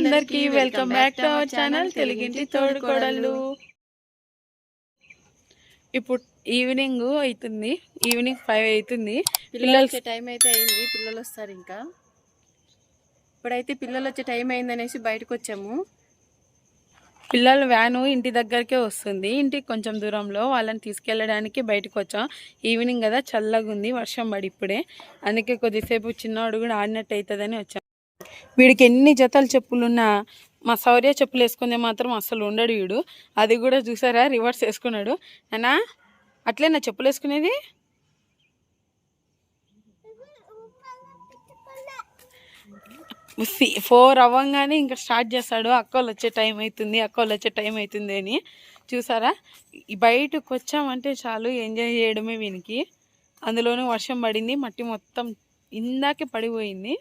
అందరికీ welcome back to our channel తెలుగింటి తోడుకోడళ్ళు. ఇప్పుడు ఈవినింగ్ అవుతుంది ఈవినింగ్ ఫైవ్ అవుతుంది పిల్లలు వచ్చే టైం అయితే అయింది. పిల్లలు వస్తారు ఇంకా. ఇప్పుడైతే పిల్లలు వచ్చే టైం అయిందనేసి బయటకు వచ్చాము పిల్లల వ్యాను ఇంటి దగ్గరికే వస్తుంది. ఇంటికి కొంచెం దూరంలో వాళ్ళని తీసుకెళ్ళడానికి బయటకు వచ్చాం ఈవినింగ్ కదా చల్లగా ఉంది వర్షం పడి ఇప్పుడే. అందుకే కొద్దిసేపు చిన్నవాడు కూడా ఆడినట్టు అవుతుందని వచ్చాం. వీడికి ఎన్ని జతలు చెప్పులున్నా మా శౌర్య చెప్పులు వేసుకుందే మాత్రం అసలు ఉండడు వీడు. అది కూడా చూసారా? రివర్స్ వేసుకున్నాడు. అన్నా అట్లే నా చెప్పులు వేసుకునేది? ఫోర్ అవ్వంగానే ఇంకా స్టార్ట్ చేస్తాడు. అక్కోళ్ళు వచ్చే టైం అవుతుంది అక్కోళ్ళు వచ్చే టైం అవుతుంది అని. చూసారా? బయటకు వచ్చామంటే చాలు ఎంజాయ్ చేయడమే వీనికి. అందులోనూ వర్షం పడింది మట్టి మొత్తం ఇందాకే పడిపోయింది.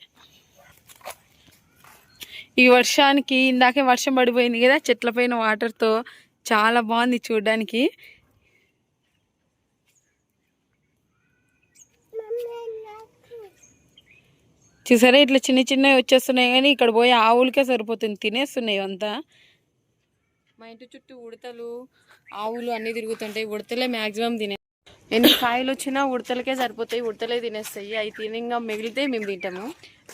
ఈ వర్షానికి ఇందాకే వర్షం పడిపోయింది కదా చెట్ల పైన వాటర్తో చాలా బాగుంది చూడడానికి. చూసారా ఇట్లా చిన్న చిన్నవి వచ్చేస్తున్నాయి కానీ ఇక్కడ పోయి ఆవులకే సరిపోతుంది తినేస్తున్నాయి అంతా. మా ఇంటి చుట్టూ ఉడతలు ఆవులు అన్నీ తిరుగుతుంటాయి ఉడతలే మ్యాక్సిమం తినే ఎన్ని కాయలు వచ్చినా ఉడతలకే సరిపోతాయి ఉడతలే తినేస్తాయి. అవి తినంగా మిగిలితే మేము తింటాము.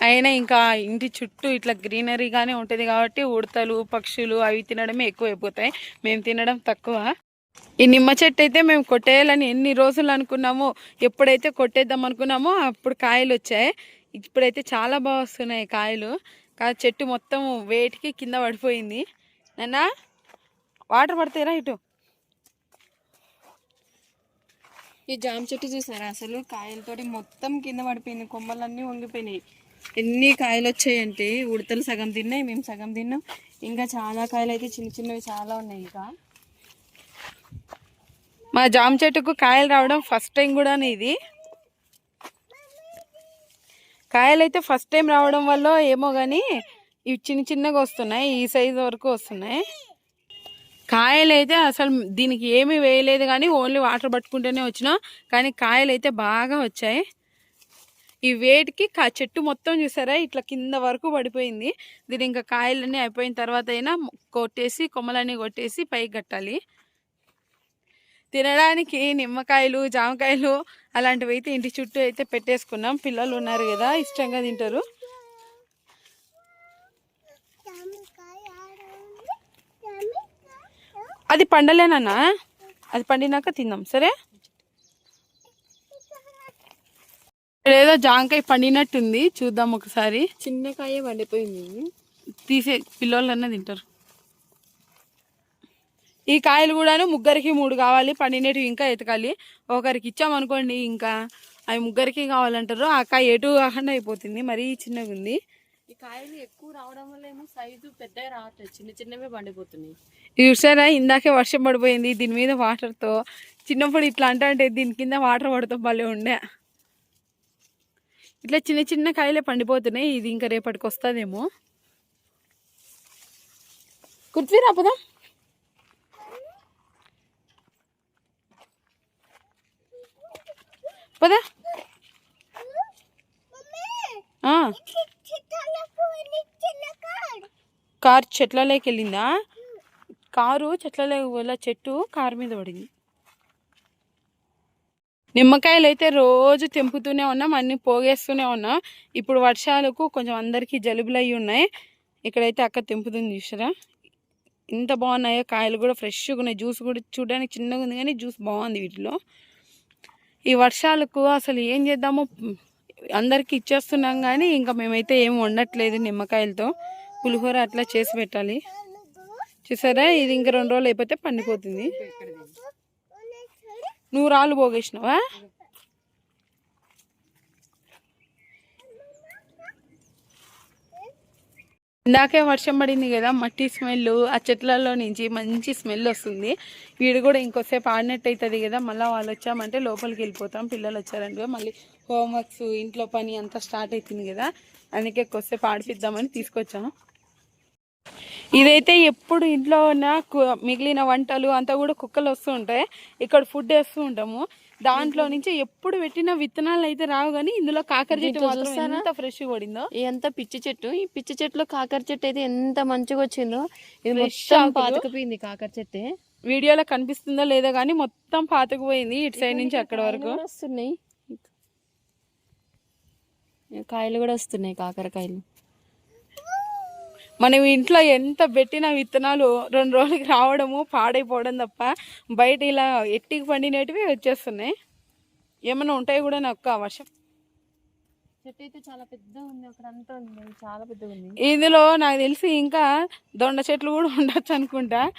అయినా ఇంకా ఇంటి చుట్టూ ఇట్లా గ్రీనరీగానే ఉంటుంది కాబట్టి ఉడతలు పక్షులు అవి తినడమే ఎక్కువ అయిపోతాయి మేము తినడం తక్కువ. ఈ నిమ్మ చెట్టు అయితే మేము కొట్టేయాలని ఎన్ని రోజులు అనుకున్నామో ఎప్పుడైతే కొట్టేద్దాం అనుకున్నామో అప్పుడు కాయలు వచ్చాయి. ఇప్పుడైతే చాలా బాగా వస్తున్నాయి కాయలు. కా చెట్టు మొత్తం వేటికి కింద పడిపోయింది. నాన్న వాటర్ పడతాయిరా ఇటు? ఈ జామ చెట్టు చూసారా? అసలు కాయలతోటి మొత్తం కింద పడిపోయింది కొమ్మలన్నీ వంగిపోయినాయి. ఎన్ని కాయలు వచ్చాయంటే ఉడతలు సగం తిన్నాయి మేము సగం తిన్నాం. ఇంకా చాలా కాయలు అయితే చిన్న చిన్నవి చాలా ఉన్నాయి ఇంకా. మా జామ చెట్టుకు కాయలు రావడం ఫస్ట్ టైం కూడా ఇది. కాయలు అయితే ఫస్ట్ టైం రావడం వల్ల ఏమో కానీ ఇవి చిన్న చిన్నగా వస్తున్నాయి ఈ సైజు వరకు వస్తున్నాయి. కాయలైతే అసలు దీనికి ఏమీ వేయలేదు కానీ ఓన్లీ వాటర్ పట్టుకుంటూనే వచ్చినా కానీ కాయలు అయితే బాగా వచ్చాయి. ఈ వేటికి కా చెట్టు మొత్తం చూసారా? ఇట్లా కింద వరకు పడిపోయింది. దీని ఇంకా కాయలన్నీ అయిపోయిన తర్వాత అయినా కొట్టేసి కొమ్మలన్నీ కొట్టేసి పైకి కట్టాలి. తినడానికి నిమ్మకాయలు జామకాయలు అలాంటివి అయితే ఇంటి చుట్టూ అయితే పెట్టేసుకున్నాం. పిల్లలు ఉన్నారు కదా ఇష్టంగా తింటారు. అది పండలేనన్నా? అది పండినాక తిందాం సరే? ఏదో జాంకాయ పండినట్టుంది చూద్దాం ఒకసారి. చిన్న కాయ పండిపోయింది. తీసే పిల్లోళ్ళన్నా తింటారు. ఈ కాయలు కూడాను ముగ్గురికి మూడు కావాలి పండినవి ఇంకా ఎతకాలి. ఒకరికి ఇచ్చామనుకోండి ఇంకా అవి ముగ్గురికి కావాలంటారు. ఆ కాయ ఎటు కాకుండా అయిపోతుంది మరీ చిన్నగా ఉంది ఈ కాయలు ఎక్కువ రావడం వల్ల ఏమో సైజు పెద్దగా రావట్లేదు. చిన్న చిన్నవే పండిపోతున్నాయి. ఇది చూసారా ఇందాకే వర్షం పడిపోయింది. దీని మీద వాటర్తో చిన్నప్పుడు ఇట్లా అంటే అంటే దీని కింద వాటర్ పడుతూ భలే ఉండే. ఇట్లా చిన్న చిన్న కాయలే పండిపోతున్నాయి. ఇది ఇంకా రేపటికి వస్తుందేమో. కుర్చీరా పదం. పదా. ఆ. కారు చెట్లలోకి వెళ్ళిందా? కారు చెట్లలోకి వెళ్ళ చెట్టు కారు మీద పడింది. నిమ్మకాయలు అయితే రోజు తెంపుతూనే ఉన్నాం అన్ని పోగేస్తూనే ఉన్నాం. ఇప్పుడు వర్షాలకు కొంచెం అందరికీ జలుబులు అయి ఉన్నాయి. ఇక్కడైతే అక్క తెంపుతుంది చూసారా? ఎంత బాగున్నాయో కాయలు కూడా ఫ్రెష్గా ఉన్నాయి. జ్యూస్ కూడా చూడడానికి చిన్నగా ఉంది కానీ జ్యూస్ బాగుంది వీటిలో. ఈ వర్షాలకు అసలు ఏం చేద్దామో అందరికి ఇచ్చేస్తున్నాం కానీ ఇంకా మేమైతే ఏం వండట్లేదు నిమ్మకాయలతో. పులిహోర అట్లా చేసి పెట్టాలి. చూసారా? ఇది ఇంకా రెండు రోజులు అయిపోతే పండిపోతుంది. నువ్వు రాళ్ళు పోగేసినావా? ఇందాకే వర్షం పడింది కదా మట్టి స్మెల్ ఆ చెట్లలో నుంచి మంచి స్మెల్ వస్తుంది. వీడు కూడా ఇంకోసేపు ఆడినట్టు అవుతుంది కదా మళ్ళీ వాళ్ళు వచ్చామంటే లోపలికి వెళ్ళిపోతాం. పిల్లలు వచ్చారంటే మళ్ళీ హోంవర్క్స్ ఇంట్లో పని అంతా స్టార్ట్ అవుతుంది కదా. అందుకే కొద్దిసేపు ఆడిపిద్దామని తీసుకొచ్చాము ఇదైతే ఎప్పుడు ఇంట్లో ఉన్న మిగిలిన వంటలు అంతా కూడా కుక్కలు వస్తూ ఉంటాయి. ఇక్కడ ఫుడ్ వేస్తూ ఉంటాము. దాంట్లో నుంచి ఎప్పుడు పెట్టిన విత్తనాలు అయితే రావు కానీ ఇందులో కాకర చెట్టు? ఎంత ఫ్రెష్ పడిందో. ఎంత పిచ్చి చెట్టు. ఈ పిచ్చి చెట్టులో కాకర చెట్టు అయితే ఎంత మంచిగా వచ్చిందో. ఇది మొత్తం. పాతకపోయింది కాకర చెట్టు. వీడియోలో కనిపిస్తుందో లేదో కానీ మొత్తం పాతకుపోయింది ఇటు సైడ్ నుంచి అక్కడ వరకు. వస్తున్నాయి. కాయలు కూడా వస్తున్నాయి కాకరకాయలు. మనం ఇంట్లో ఎంత పెట్టిన విత్తనాలు రెండు రోజులకి రావడము పాడైపోవడం తప్ప బయట ఇలా ఎట్టికి పండినటివి వచ్చేస్తున్నాయి. ఏమైనా ఉంటాయి కూడా నాకు ఆ వర్షం చెట్టు అయితే చాలా పెద్ద ఉంది అక్కడ అంతా ఉంది చాలా పెద్దగా ఉంది. ఇందులో నాకు తెలిసి ఇంకా దొండ చెట్లు కూడా ఉండొచ్చు అనుకుంటా.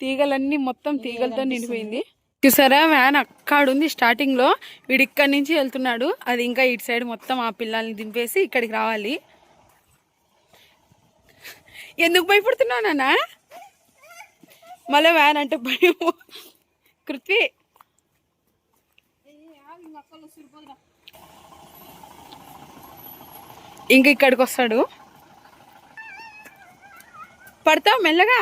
తీగలన్నీ మొత్తం తీగలతో నిండిపోయింది. చూసారా? వ్యాన్ అక్కడ ఉంది వీడు ఇక్కడి నుంచి వెళ్తున్నాడు. అది ఇంకా ఇటు సైడ్ మొత్తం ఆ పిల్లల్ని దింపేసి ఇక్కడికి రావాలి. ఎందుకు భయపడుతున్నావు నాన్న? మళ్ళీ వ్యాన్ అంటే భయం. కృత్వి ఇంక ఇక్కడికి వస్తాడు పడతావు మెల్లగా.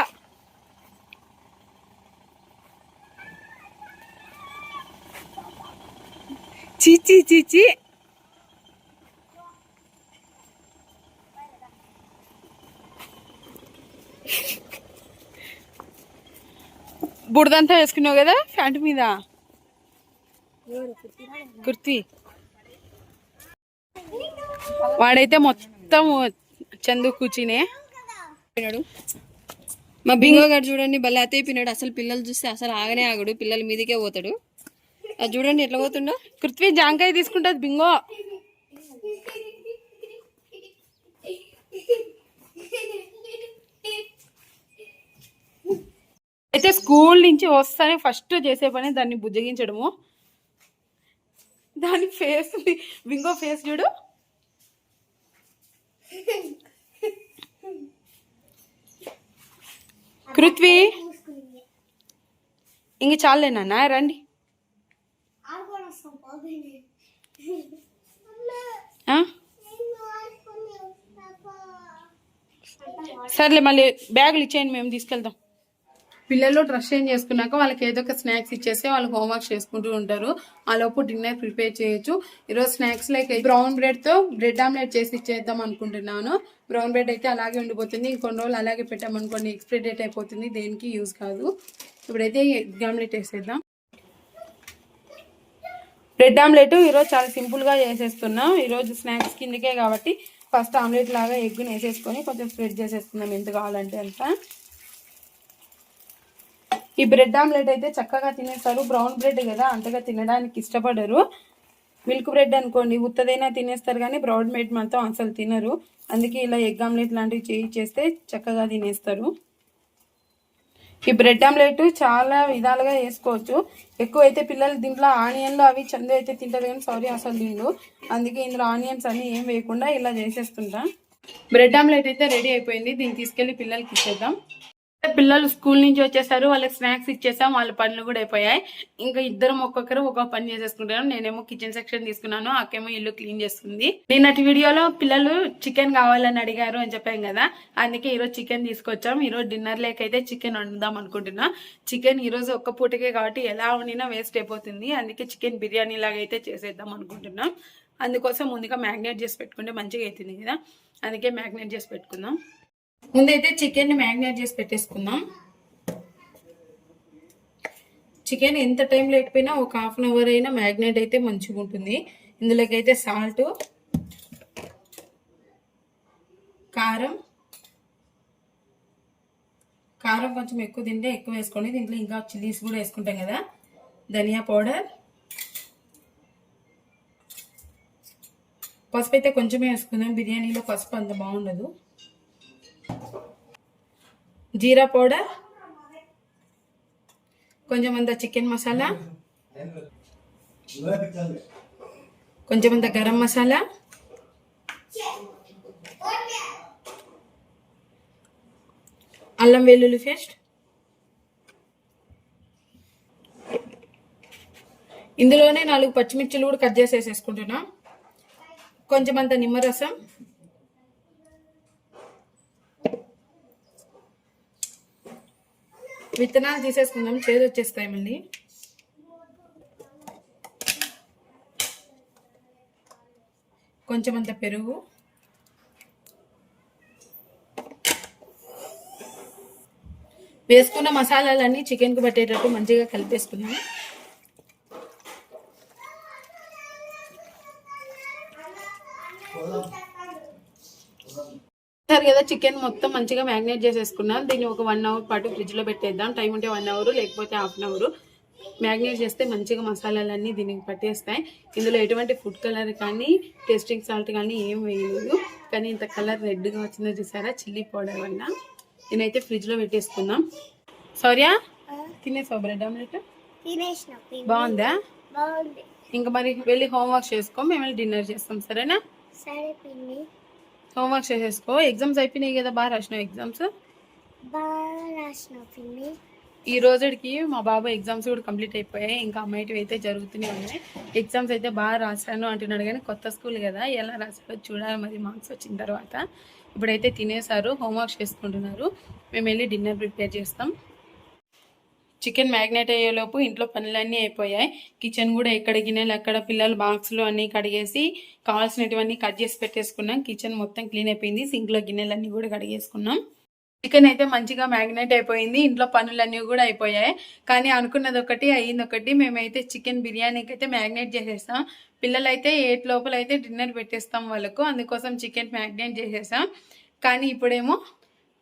చీచి చీచి బుడదంతా వేసుకున్నావు కదా ఫ్యాంట్ మీద? కుర్తి. వాడైతే మొత్తం చందు కూర్చునే మా బింగో గారు చూడండి భలే అతే పిన్నాడు అసలు పిల్లలు చూస్తే అసలు ఆగనే ఆగడు. పిల్లల మీదకే పోతాడు. అది చూడండి ఎట్లా పోతుండో. కృత్వి జాంకాయ తీసుకుంటుంది బింగో. అయితే స్కూల్ నుంచి వస్తానే ఫస్ట్ చేసే పని దాన్ని బుజ్జగించడము. దాని ఫేస్ బింగో ఫేస్ చూడు. కృత్వి ఇంక చాలేనా రండి. సర్లే మళ్ళీ బ్యాగులు ఇచ్చేయండి మేము తీసుకెళ్తాం పిల్లలు డ్రెస్ చేంజ్ చేసుకున్నాక వాళ్ళకి ఏదో ఒక స్నాక్స్ ఇచ్చేస్తే వాళ్ళు హోంవర్క్ చేసుకుంటూ ఉంటారు. ఆ లోపు డిన్నర్ ప్రిపేర్ చేయొచ్చు. ఈరోజు స్నాక్స్ లైక్ బ్రౌన్ బ్రెడ్తో బ్రెడ్ ఆమ్లెట్ చేసి ఇచ్చేద్దాం అనుకుంటున్నాను. బ్రౌన్ బ్రెడ్ అయితే అలాగే ఉండిపోతుంది. ఇంకొన్ని రోజులు అలాగే పెట్టామనుకోండి ఎక్స్పైరీ డేట్ అయిపోతుంది. దేనికి యూజ్ కాదు. ఇప్పుడైతే ఎగ్ ఆమ్లెట్ వేసేద్దాం. బ్రెడ్ ఆమ్లెట్ ఈరోజు చాలా సింపుల్గా చేసేస్తున్నాం. ఈరోజు స్నాక్స్ కిందకే కాబట్టి ఫస్ట్ ఆమ్లెట్ లాగా ఎగ్గుని వేసేసుకొని కొంచెం స్ప్రెడ్ చేసేస్తున్నాం ఎంత కావాలంటే అంత. ఈ బ్రెడ్ ఆమ్లెట్ అయితే చక్కగా తినేస్తారు. బ్రౌన్ బ్రెడ్ కదా అంతగా తినడానికి ఇష్టపడరు. మిల్క్ బ్రెడ్ అనుకోండి ఉత్తదైనా తినేస్తారు కానీ బ్రౌన్ బ్రెడ్ మాత్రం అసలు తినరు. అందుకే ఇలా ఎగ్ ఆమ్లెట్ లాంటివి చేయి చేస్తే చక్కగా తినేస్తారు. ఈ బ్రెడ్ ఆమ్లెట్ చాలా విధాలుగా వేసుకోవచ్చు. ఎక్కువ అయితే పిల్లలు దీంట్లో ఆనియన్లు అవి చందు అయితే తింటారు కానీ సారీ అసలు తిండు అందుకే ఇందులో ఆనియన్స్ అన్ని ఏం వేయకుండా ఇలా చేసేస్తుంటా. బ్రెడ్ ఆమ్లెట్ అయితే రెడీ అయిపోయింది. దీన్ని తీసుకెళ్ళి పిల్లలకి ఇచ్చేద్దాం. పిల్లలు స్కూల్ నుంచి వచ్చేసారు వాళ్ళకి స్నాక్స్ ఇచ్చేసాం వాళ్ళ పనులు కూడా అయిపోయాయి. ఇంకా ఇద్దరం ఒక్కొక్కరు ఒక్కొక్క పని చేసేసుకుంటాను నేనేమో కిచెన్ సెక్షన్ తీసుకున్నాను అక్కేమో ఇల్లు క్లీన్ చేస్తుంది. నిన్నటి వీడియోలో పిల్లలు చికెన్ కావాలని అడిగారు అని చెప్పాం కదా అందుకే ఈరోజు చికెన్ తీసుకొచ్చాం. ఈరోజు డిన్నర్ లేకైతే చికెన్ వండుదాం అనుకుంటున్నా. చికెన్ ఈరోజు ఒక్క పూటకే కాబట్టి ఎలా వండినా వేస్ట్ అయిపోతుంది. అందుకే చికెన్ బిర్యానీ లాగా అయితే చేసేద్దాం అనుకుంటున్నాం. అందుకోసం ముందుగా మ్యాగ్నేట్ చేసి పెట్టుకుంటే మంచిగా అవుతుంది కదా. అందుకే మ్యాగ్నేట్ చేసి పెట్టుకుందాం. ముందైతే చికెన్ మ్యాగ్నేట్ చేసి పెట్టేసుకుందాం. చికెన్ ఎంత టైం లేకపోయినా ఒక హాఫ్ అన్ అవర్ అయినా మ్యాగ్నేట్ అయితే మంచిగా ఉంటుంది. ఇందులోకి అయితే సాల్ట్ కారం కారం కొంచెం ఎక్కువ తింటే ఎక్కువ వేసుకోండి. దీంట్లో ఇంకా చిల్లీస్ కూడా వేసుకుంటాం కదా. ధనియా పౌడర్. పసుపు అయితే కొంచెమే వేసుకుందాం. బిర్యానీలో పసుపు అంత బాగుండదు. జీరా పౌడర్ కొంచెం అంత చికెన్ మసాలా కొంచెం అంత గరం మసాలా అల్లం వెల్లుల్లి పేస్ట్. ఇందులోనే నాలుగు పచ్చిమిర్చిలు కూడా కట్ చేసి వేసేసుకుంటున్నా కొంచెం అంత నిమ్మరసం విత్తనాలు తీసేసుకుందాం. చేదు వచ్చేస్తాయి మళ్ళీ. కొంచెం అంత పెరుగు. వేసుకున్న మసాలాలన్నీ చికెన్కు పట్టేటట్టు మంచిగా కలిపేసుకున్నాం సరే కదా చికెన్ మొత్తం మంచిగా మ్యారినేట్ చేసేసుకున్నాను దీన్ని ఒక వన్ అవర్ పాటు ఫ్రిడ్జ్లో పెట్టేద్దాం. టైం ఉంటే వన్ అవర్ లేకపోతే హాఫ్ అన్ అవర్ మ్యారినేట్ చేస్తే మంచిగా మసాలాలన్నీ దీనికి పట్టేస్తాయి. ఇందులో ఎటువంటి ఫుడ్ కలర్ కానీ టేస్టింగ్ సాల్ట్ కానీ ఏం వేయలేదు. కానీ ఇంత కలర్ రెడ్గా వచ్చిందో చూసారా? చిల్లీ పౌడర్ వల్ల. నేనైతే ఫ్రిడ్జ్లో పెట్టేసుకుందాం సౌర్య? తినేసావు bread omelette? బాగుందా? ఇంకా మరి వెళ్ళి హోంవర్క్ చేసుకో మేము డిన్నర్ చేస్తాం. సరేనా? సరే హోంవర్క్ చేసేసుకో. ఎగ్జామ్స్ అయిపోయినాయి కదా బాగా రాసినావు ఎగ్జామ్స్? ఈ రోజుకి మా బాబు ఎగ్జామ్స్ కూడా కంప్లీట్ అయిపోయాయి. ఇంకా అమ్మాయిటివి అయితే జరుగుతూనే ఉన్నాయి ఎగ్జామ్స్ అయితే బాగా రాశాను అంటున్నాడు కానీ కొత్త స్కూల్ కదా ఎలా రాశాడో చూడాలి మరి మార్క్స్ వచ్చిన తర్వాత. ఇప్పుడైతే తినేసారు హోంవర్క్ చేసుకుంటున్నారు. మేము వెళ్ళి డిన్నర్ ప్రిపేర్ చేస్తాం. చికెన్ మ్యాగ్నేట్ అయ్యేలోపు ఇంట్లో పనులన్నీ అయిపోయాయి. కిచెన్ కూడా ఎక్కడ గిన్నెలు అక్కడ పిల్లలు బాక్స్లు అన్నీ కడిగేసి కావాల్సినటువన్నీ కట్ చేసి పెట్టేసుకున్నాం. కిచెన్ మొత్తం క్లీన్ అయిపోయింది. సింక్లో గిన్నెలన్నీ కూడా కడిగేసుకున్నాం. చికెన్ అయితే మంచిగా మ్యాగ్నేట్ అయిపోయింది. ఇంట్లో పనులన్నీ కూడా అయిపోయాయి. కానీ అనుకున్నది ఒకటి అయ్యింది ఒకటి. మేమైతే చికెన్ బిర్యానీకి అయితే మ్యాగ్నేట్ చేసేస్తాం పిల్లలైతే ఎయిట్ లోపల అయితే డిన్నర్ పెట్టేస్తాం వాళ్ళకు. అందుకోసం చికెన్ మ్యాగ్నేట్ చేసేసాం. కానీ ఇప్పుడేమో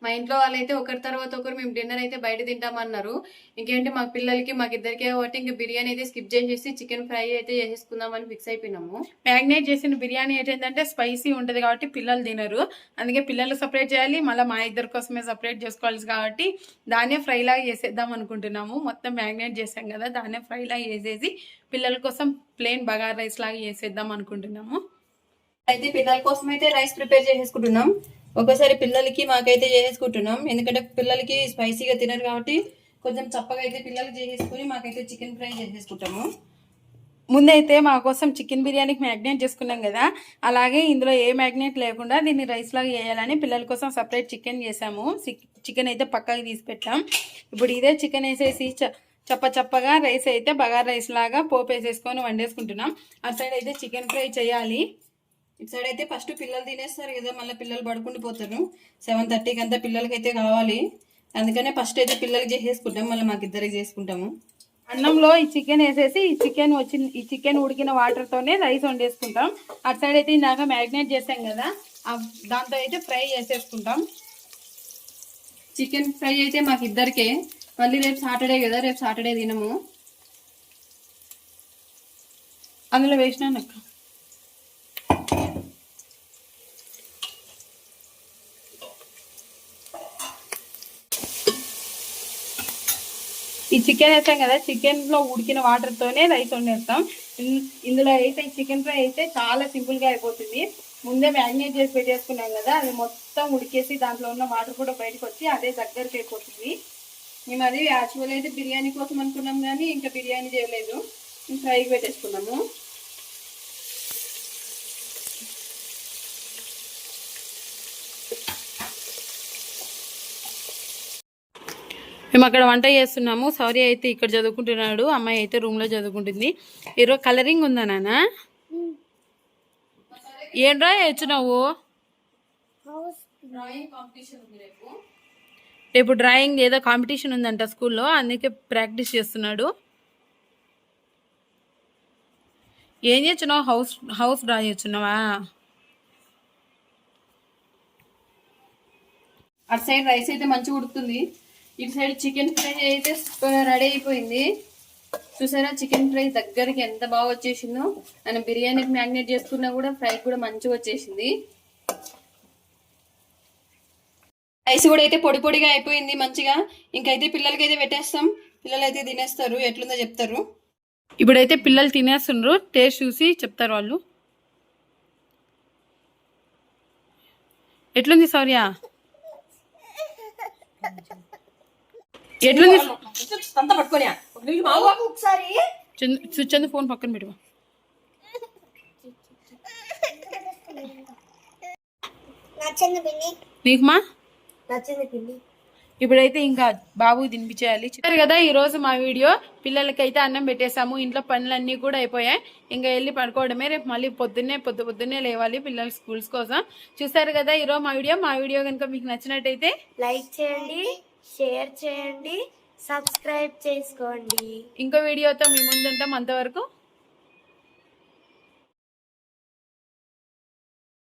మా ఇంట్లో వాళ్ళైతే ఒకరి తర్వాత ఒకరు మేము డిన్నర్ అయితే బయట తింటామన్నారు. ఇంకేంటి మా పిల్లలకి మాకు ఇద్దరికే కాబట్టి ఇంకా బిర్యానీ అయితే స్కిప్ చేసేసి చికెన్ ఫ్రై అయితే చేసేసుకుందామని ఫిక్స్ అయిపోయినాము. మ్యాగ్నేట్ చేసిన బిర్యానీ ఏంటంటే స్పైసీ ఉంటుంది కాబట్టి పిల్లలు తినరు. అందుకే పిల్లలు సపరేట్ చేయాలి మళ్ళీ మా ఇద్దరి కోసమే సపరేట్ చేసుకోవాలి కాబట్టి దాన్నే ఫ్రై లాగా చేసేద్దాం అనుకుంటున్నాము. మొత్తం మ్యాగ్నేట్ చేసాం కదా దాన్నే ఫ్రై లాగా చేసేసి పిల్లల కోసం ప్లెయిన్ బగార్ రైస్ లాగా చేసేద్దాం అనుకుంటున్నాము. అయితే పిల్లల కోసం అయితే రైస్ ప్రిపేర్ చేసేసుకుంటున్నాం. ఒకసారి పిల్లలకి మాకైతే చేసేసుకుంటున్నాం. ఎందుకంటే పిల్లలకి స్పైసీగా తినరు కాబట్టి కొంచెం చప్పగా అయితే పిల్లలకి చేసేసుకుని మాకైతే చికెన్ ఫ్రై చేసేసుకుంటాము. ముందైతే మా కోసం చికెన్ బిర్యానీకి మ్యాగ్నేట్ చేసుకున్నాం కదా. అలాగే ఇందులో ఏ మ్యాగ్నేట్ లేకుండా దీన్ని రైస్ లాగా వేయాలని పిల్లల కోసం సపరేట్ చికెన్ చేసాము. చికెన్ అయితే పక్కకి తీసి పెట్టాం. ఇప్పుడు ఇదే చికెన్ వేసేసి చ- చప్ప చప్పగా రైస్ అయితే బగార్ రైస్ లాగా పోపు వేసేసుకొని వండేసుకుంటున్నాం. అటు సైడ్ అయితే చికెన్ ఫ్రై చేయాలి. ఇటు సైడ్ అయితే ఫస్ట్ పిల్లలు తినేస్తారు కదా మళ్ళీ పిల్లలు పడుకుంటూ పోతారు. సెవెన్ థర్టీకి అంతా పిల్లలకి అయితే కావాలి. అందుకనే ఫస్ట్ అయితే పిల్లలకి చేసేసుకుంటాం మళ్ళీ మాకు ఇద్దరికి చేసుకుంటాము. అన్నంలో ఈ చికెన్ వేసేసి ఈ చికెన్ వచ్చిన ఈ చికెన్ ఉడికిన వాటర్తోనే రైస్ వండేసుకుంటాం. అటు సైడ్ అయితే ఇందాక మ్యాగ్నేట్ చేసాం కదా దాంతో అయితే ఫ్రై చేసేసుకుంటాం. చికెన్ ఫ్రై అయితే మాకు ఇద్దరికే. మళ్ళీ రేపు సాటర్డే కదా రేపు సాటర్డే తినము. అందులో వేసినాను అక్క. ఈ చికెన్ వేస్తాం కదా చికెన్లో ఉడికిన వాటర్ తోనే రైస్ వండేస్తాం. ఇన్- ఇందులో అయితే ఈ చికెన్ ఫ్రై అయితే చాలా సింపుల్గా అయిపోతుంది. ముందే మ్యారినేట్ చేసి పెట్టేసుకున్నాం కదా అది మొత్తం ఉడికేసి దాంట్లో ఉన్న వాటర్ కూడా బయటకు వచ్చి అదే దగ్గరికి అయిపోతుంది. మేము అది యాక్చువల్ అయితే బిర్యానీ కోసం అనుకున్నాం కానీ ఇంకా బిర్యానీ చేయలేదు. ఫ్రైకి పెట్టేసుకున్నాము. మేము అక్కడ వంట చేస్తున్నాము. సౌర్య అయితే ఇక్కడ చదువుకుంటున్నాడు. అమ్మాయి అయితే రూమ్లో చదువుకుంటుంది. ఈరోజు కలరింగ్ ఉందా నాన్న? ఏంట్రా వచ్చినావు హౌస్ డ్రాయింగ్ రేపు రేపు డ్రాయింగ్ ఏదో కాంపిటీషన్ ఉందంట స్కూల్లో. అందుకే ప్రాక్టీస్ చేస్తున్నాడు. ఏం చేస్తున్నావు? హౌస్ హౌస్ డ్రా చేస్తున్నావా? అటు సైడ్ రైస్ అయితే మంచిగా ఉడుకుతుంది. ఇటు సైడ్ చికెన్ ఫ్రై అయితే రెడీ అయిపోయింది. చూసారా చికెన్ ఫ్రై దగ్గరికి ఎంత బాగా వచ్చేసిందో. మనం బిర్యానీకి మ్యాగ్నేట్ చేసుకున్నా కూడా ఫ్రై కూడా మంచిగా వచ్చేసింది. రైస్ కూడా అయితే పొడి పొడిగా అయిపోయింది మంచిగా. ఇంకైతే పిల్లలకి అయితే పెట్టేస్తాం. పిల్లలు అయితే తినేస్తారు. ఎట్లుందో చెప్తారు. ఇప్పుడైతే పిల్లలు తినేస్తుండ్రు. టేస్ట్ చూసి చెప్తారు వాళ్ళు. ఎట్లుంది సౌర్య? పట్టుకొని. ఒకసారి చందు చందు ఫోన్ పక్కన నచ్చింది పిన్ని. ఇప్పుడైతే ఇంకా బాబుకి తినిపించేయాలి. చూసారు కదా ఈ రోజు మా వీడియో. పిల్లలకైతే అన్నం పెట్టేశాము. ఇంట్లో పనులన్నీ కూడా అయిపోయాయి. ఇంకా వెళ్ళి పడుకోవడమే. రేపు మళ్ళీ పొద్దున్నే పొద్దు పొద్దున్నే లేవాలి పిల్లల స్కూల్స్ కోసం. చూసారు కదా ఈ రోజు మా వీడియో. మా వీడియో కనుక మీకు నచ్చినట్టయితే లైక్ చేయండి. షేర్ చేయండి సబ్స్క్రైబ్ చేసుకోండి. ఇంకో వీడియోతో మీ ముందుంటాం. అంతవరకు